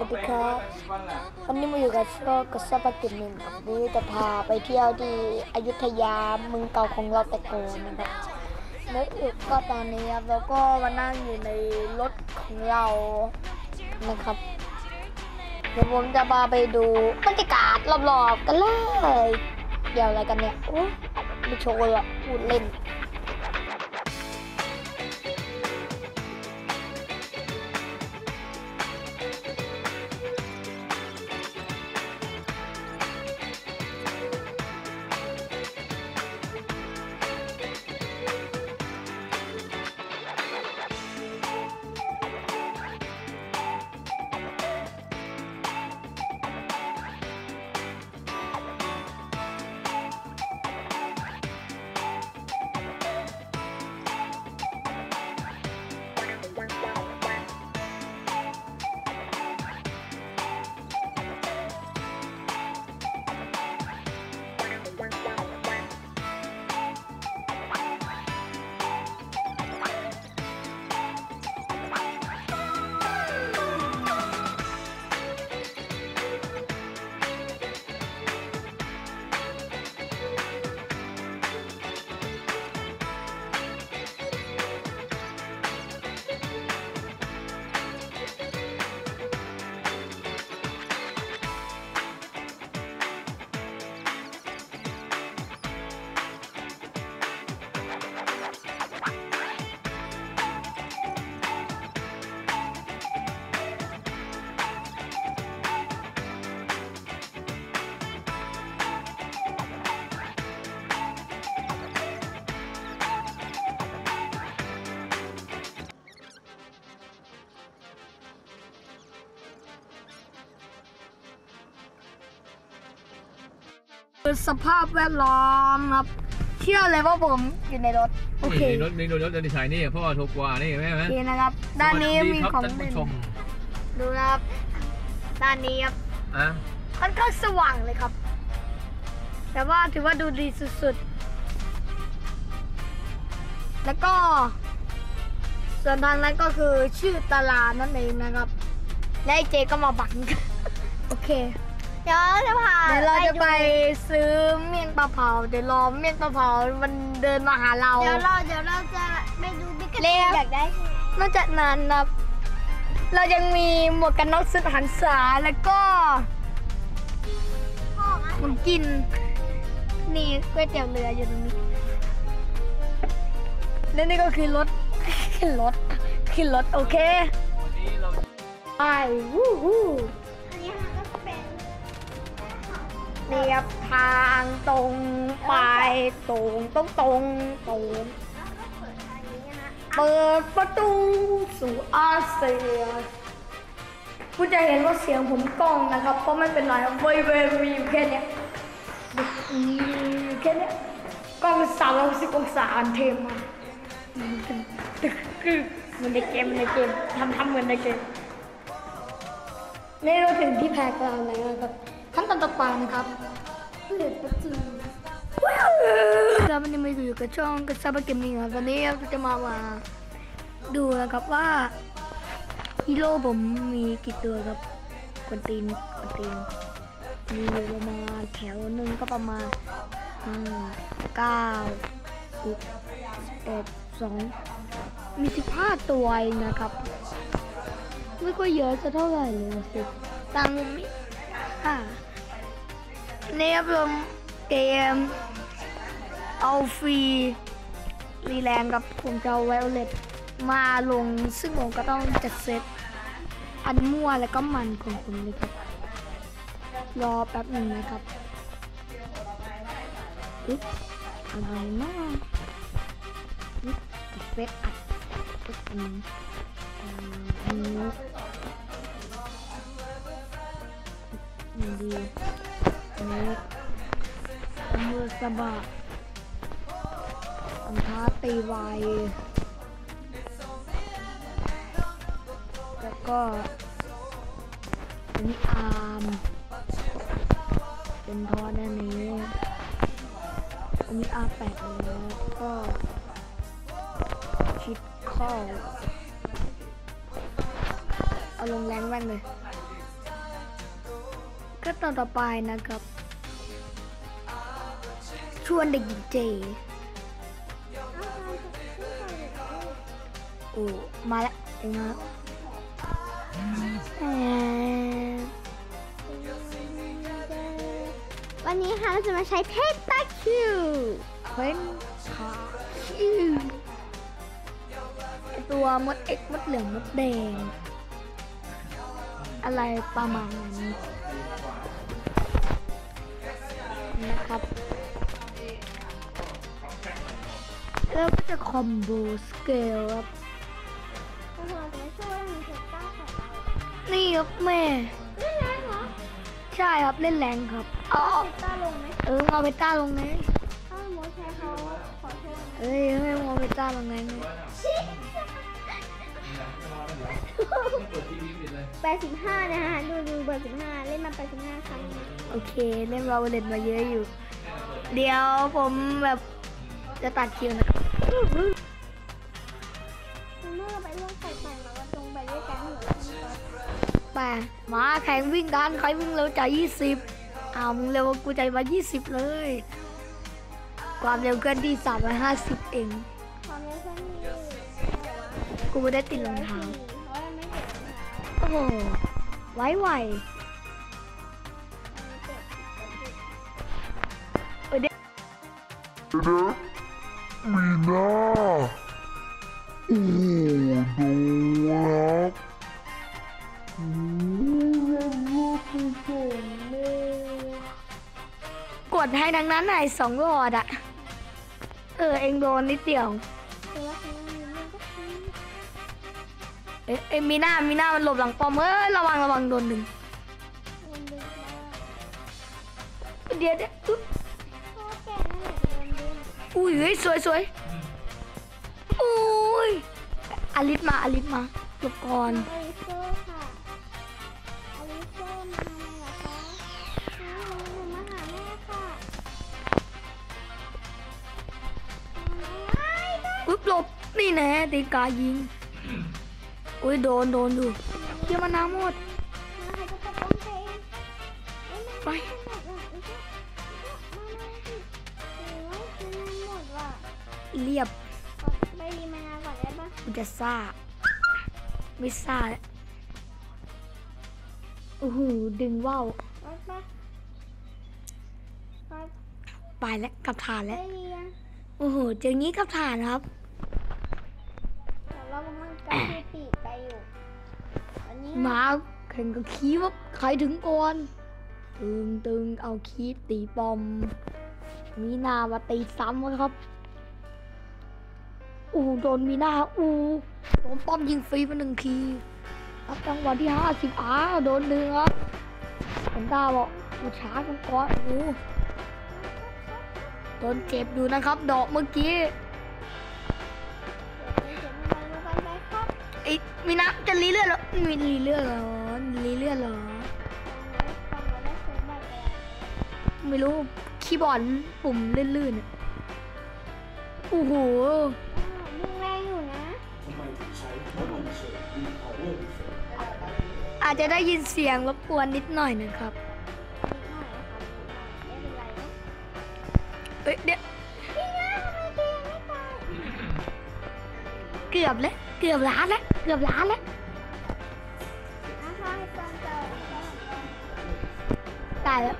วัสดีครับวันนี้มาอยู่กับช่องกระซับกินหนึ่งวันนี้จะพาไปเที่ยวที่อยุธยาเมืองเก่าของเราแต่โกอนนะครับแล้วอีกก็ตอนนี้ครับเราก็มานั่งอยู่ในรถของเรานะครับเดี๋ยวผมจะพาไปดูบรรยากาศรอบๆกันเลยเดี๋ยวอะไรกันเนี่ยโอ้ไม่โชว์เลยอะพูดเล่น คือสภาพแวดล้อมครับ เชื่อเลยว่าผมอยู่ในรถ โอเคนี่รถนี่รถรถดีไซน์นี่พ่อโทรกว่านี่เห็นไหมโอเคนะครับ ด้านนี้มีของสวัสดีเล่นครับท่านผู้ชมดูนะครับ ด้านนี้ครับอะค่อนข้างสว่างเลยครับ แต่ว่าถือว่าดูดีสุดๆ แล้วก็ ส่วนทางนั้นก็คือชื่อตลาดนั่นเองนะครับ และไอ้เจก็มาบังโอเคเดี๋ยวเราจะพาเดี๋ยวเราจะไปดูซื้อเมี่ยงปลาเผา เดี๋ยวรอเมี่ยงปลาเผามันเดินมาหาเราเดี๋ยวเราเดี๋ยวเราจะไปดูบิ๊กเร็วอยากได้ใช่ไหมนอกจากนั้นนะครับเรายังมีหมวกกันน็อกสุดหันษาแล้วก็พ่อมาผมกิน นี่ก๋วยเตี๋ยวเรืออยู่ตรงนี้และนี่ก็คือรถขึ้นรถขึ้นรถโอเควันนี้เราไปวู้ฮู้ นี่ครับทางตรงไปตรงตรงตรงตรงเปิดประตูสู่อาเซียนคุณจะเห็นว่าเสียงผมกล้องนะครับเพราะไม่เป็นไรครับเว้ยเว้ยมีอยู่แค่เนี้ยแค่เนี้ยกล้องสามร้อยหกสิบองศาอันเทมมาตึกตึกเหมือนในเกมในเกมทำทำเหมือนในเกมนี่เราถึงที่แพรกลาแล้วนะครับ ต่อไปนะครับเปิดประตูครับวันนี้มาอยู่กับช่องกระซับเกมมิ่งครับวันนี้เราจะมามาดูนะครับว่าฮีโร่ผมมีกี่ตัวครับกวนตีนกวนตีนมีประมาณแถวหนึ่งก็ประมาณห้าเก้าสิบเอ็ดสองมีสิบห้าตัวนะครับไม่ค่อยเยอะจะเท่าไหร่เลยสิตังค์มีค่ะ นี่ยครับผมเกมเอาฟรี รีแลนด์กับผมจะเอาไวโอเลตมาลงซึ่งผมก็ต้องจัดเซตอันมั่วแล้วก็มันของผมเลยครับ รอแป๊บหนึ่งนะครับอึ๊บอะไรนะอึ๊บเซตอัดอึ๊บอันนี้ สะบัดอันท้าตีไวแล้วก็อันนี้อาร์มเป็นทอด้านนี้อันนี้อาร์แปดแล้วก็ชิดข้อเอาลงแรงแว่นเลยก็ตอนต่อไปนะครับ วนเด็กหญิงเจ โอ้ มาแล้วเองแหมวันนี้ค่ะเราจะมาใช้เพชรตาคิวเพ้นขาชื่อไอ้ตัวมดเอ็กมดเหลืองมดแดง อะไรประมาณนั้นนะครับ แล้วก็จะคอมโบสเกลครับก็คือจะช่วยให้เพชรตาของเรานี่ครับแม่เล่นแล้วเหรอใช่ครับเล่นแรงครับ เอาเพชรตาลงไหมเออเอาไปต้าลงไหนถ้าโมใช้เขาขอโทษเอ้ยไม่เอาไปต้าลงไหนแปดสิบห้านะฮะดูดูเบอร์สิบห้าเล่นมาแปดสิบห้าครั้ง โอเค เล่นวาโลเล่นมาเยอะอยู่ เดี๋ยวผมแบบ จะตัดคิวนะเมื่อไปร่วมไฟแต่งเราตรงไปด้วยกันเหรอไปมาแข่งวิ่งกันใครวิ่งเร็วจ่ายยี่สิบอ้าวมึงเร็วกว่ากูใจมายี่สิบเลย ความเร็วเกินที่สามร้อยห้าสิบเองความเร็วเท่านี้แต่ว่ากูไม่ได้ติดรองเท้าโอ้โหไวไวเออเดี๋ยว มีหน้าโอ้โหดูครับโอ้โหยังรอดไปสองเลยกดให้ดังนั้นไหนสองหลอดอะเออ เองโดนนิดเดียวเรื่องก็คือเอ๊ะเอ้ยมีหน้ามีหน้ามันหลบหลังปอมเอ้ยระวังระวังโดนหนึ่งเดี๋ยวเดี๋ยว อุ้ยเฮ้ยสวยสวยอุ้ยอลิสมาอลิสมาหลบก่อนอลิเซอร์ค่ะอลิเซอร์มาทำไมเหรอคะน้าหนูมาหาแม่ค่ะไอ้ได้อุ๊บหลบนี่แน่ตีกายิง อุ้ยโดนโดนดูเที่ยมาน้ำหมด ซ่าไม่ซ่าโอ้โหดึงว่าวไปปะไปไปแล้วกลับฐานไปแล้วเรียนโอ้โหเจองี้กลับฐานครับแต่เรากำลังจะคือปีกไปอยู่อันนี้หมาแข่งกับคีว่าใครถึงก่อนตึงตึงเอาคีตีปอม มีนามาตีซ้ำครับ อู้โดนมีนาอู้โดนป้อมยิงฟรีมาหนึ่งทีครับจังหวะที่ห้าสิบอ้าโดนเนื้อผมดาบอกมาช้ากันก่อนโอ้โดนเจ็บอยู่นะครับ ดอกเมื่อกี้เดี๋ยวไปเดี๋ยวไปไปครับไอ้มีนาจะรีเลือดเหรอมีรีเลือดเหรอรีเลือดเหรอฟังแล้วได้ซื้อบัตรแล้วไม่รู้คีย์บอร์ดปุ่มลื่นๆอะโอ้โห นะอาจจะได้ยินเสียงรบกวนนิดหน่อยนะครับนิดหน่อยนะครับไม่เป็นไรนะเอ้ยเดี๋ยวพี่น้าทำไมตียังไม่ตายเกือบแล้วเกือบล้านแล้วเกือบล้านแล้วอะให้ตอนเจอตายแล้ว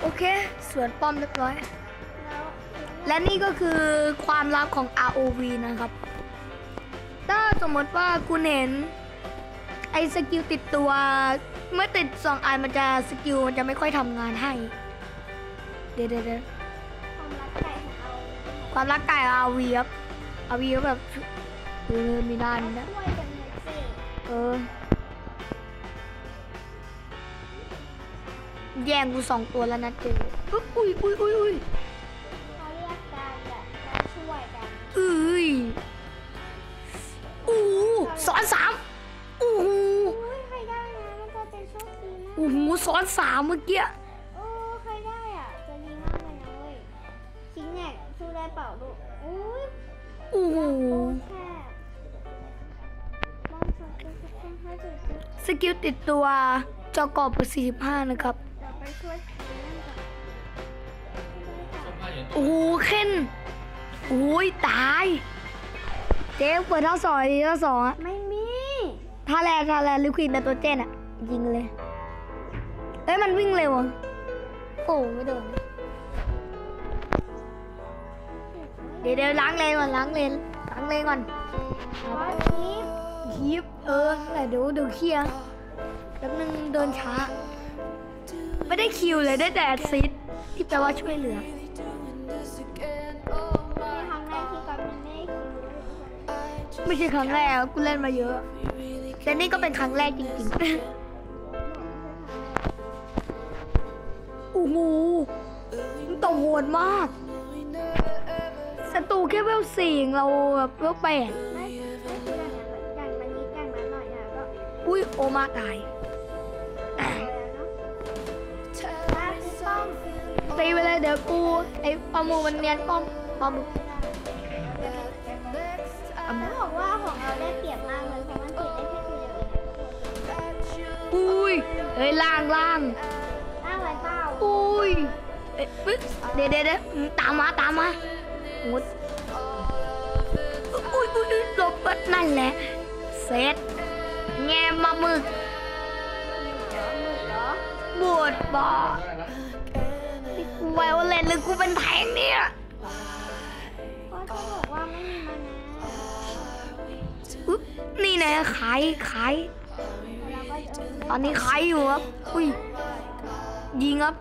โอเค สวนป้อมเรียบร้อยแล้ว และนี่ก็คือความลับของ ROV นะครับ ถ้าสมมติว่าคุณเห็นไอ้สกิลติดตัว เมื่อติดสองอันมันจะสกิลมันจะไม่ค่อยทำงานให้ เดี๋ยวเดี๋ยวเดะความรักไก่ของเราความรักไก่อาวีครับอาวีก็แบบเออมีนานนะช่นน่อยสิเออแย่งกูสองตัวแล้วนะเจอุ๊ยอุ้ยอุ้ยอุ้ยอุ้ย สอนสามอู้หูอุ้ยใครได้นะมันจะเป็นโชคดีมากอู้หูสอนสามเมื่อกี้โอ้ใครได้อะจะดีมากเลยนะเว้ยคิงเนี่ยสู้ได้เปล่าลูกอุ้ยอู้หูโอ้แค่บ้องสักสักสักห้าจุดสกิลติดตัวอจอกรอบประสิทธิภาพนะครับเดี๋ยวไปช่วยนั่นก่อนโอ้โหเข็นโอ้ยตาย เจ๊เปิดท่าสองดีท่าสองอะไม่มี ท่าแรกท่าแรกลิควิดในตัวเจนอะยิงเลย เอ้ยมันวิ่งเร็วอะโอ้ไม่โดนเดี๋ยวเดี๋ยวล้างเลนก่อนล้างเลนล้างเลนก่อนว่าอีฟยิบเออแต่เดี๋ยวเดี๋ยวเคลียร์แป๊บนึงเดินช้า ไม่ได้คิวเลยได้แต่แอดซิดที่แปลว่าช่วยเหลือ ไม่ใช่ครั้งแรกกูเล่นมาเยอะ แต่นี่ก็เป็นครั้งแรกจริงๆโอ้โหมันต่อโหดมาก ศัตรูแค่เวลสี่เองเราแบบเวลแปดไม่อย่างมันนี้อย่างน้อยก็อุ้ยโอมาตายตีไปเลยเดี๋ยวกูไอ้ปลาหมูมันเนียนป้อมปลาหมู ได้เปรียบมากเลยเพราะมันติดได้แค่ตัวเดียวเองอุ้ยเฮ้ยล่างล่างน่าไรเปล่าอุ้ยเอ๊ะปึ๊บเดี๋ยวเดี๋ยวเดี๋ยวตามมาตามมาหมดอุ้ยอุ้ยอุ้ยหลบไปนั่นแหละเสร็จแงมมาหมึกเหรอบวชบอนี่กูไวโอเลนหรือกูเป็นแทงเนี่ยก็เขาบอกว่าไม่มีมานะอุ๊บ นี่นะไงขายขายตอนนี้ขายอยู่ครับ อุ้ยยิงครับ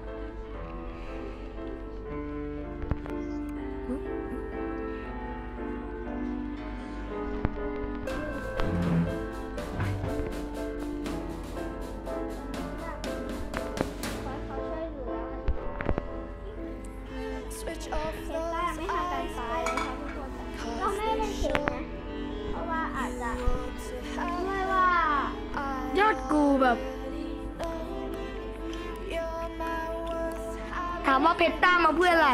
ามว่าเพชรต้ามาเพื่ออะไร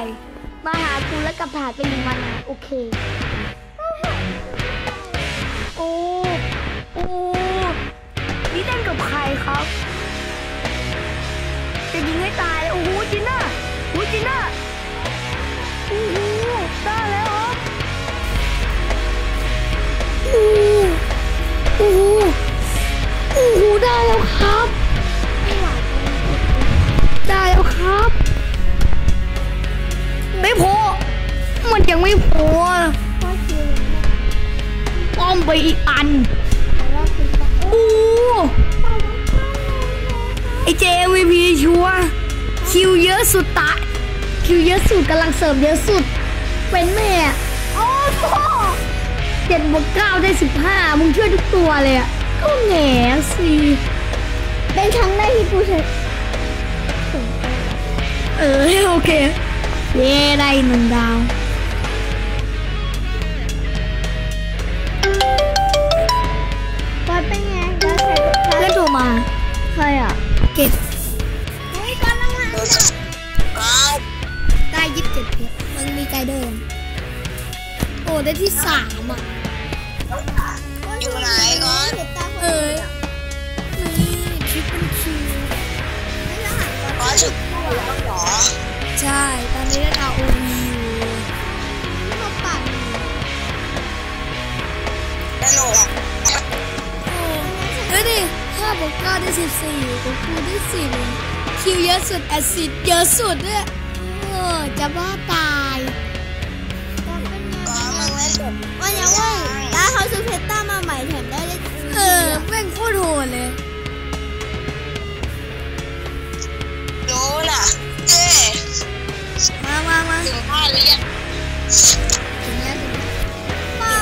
มาหากูและกับผาดไปยิงมันนะโอเค โอ้โอ้นี่เต้นกับใครครับ จะยิงให้ตาย โอ้โหจิน่าโอ้โหจิน่าำลังเสริมเยอะสุด เป็นแม่โอ้โหเจ็ดบวกเก้าได้สิบห้ามึงช่วยทุกตัวเลยอะก็แง่สิเป็นครั้งแรกที่กูใช้เออโอเค เย้ได้หนึ่งดาวก็เป็นไงแล้วใช้เพื่อนโทรมา ใครอะ เก็บ เดินโอ้ได้ที่สามอะอยู่ไหนก่อนติดตามเออนี่ทริปเป็นคิวก็ถึงใช่ ตอนนี้ได้ดาวโอวีอยู่มาปั่นเฮ้ยดิห้าบวกเก้าได้สิบสี่ของกูได้สิบคิวเยอะสุด แอซิดเยอะสุดด้วยเออจะบ้าตาย มาใหม่แถมได้ได้เออแม่งโคตรโหดเลย รู้น่ะเจ้มามามาถึงบ้านหรือยังถึงแล้วถึงแล้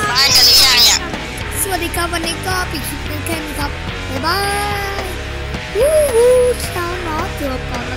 วบ้านกันหรือยังเนี่ยสวัสดีครับวันนี้ก็ปิดคลิปเป็นแค่นี้ครับบ๊ายบายวู้วู้เช้าเนาะเจอกัน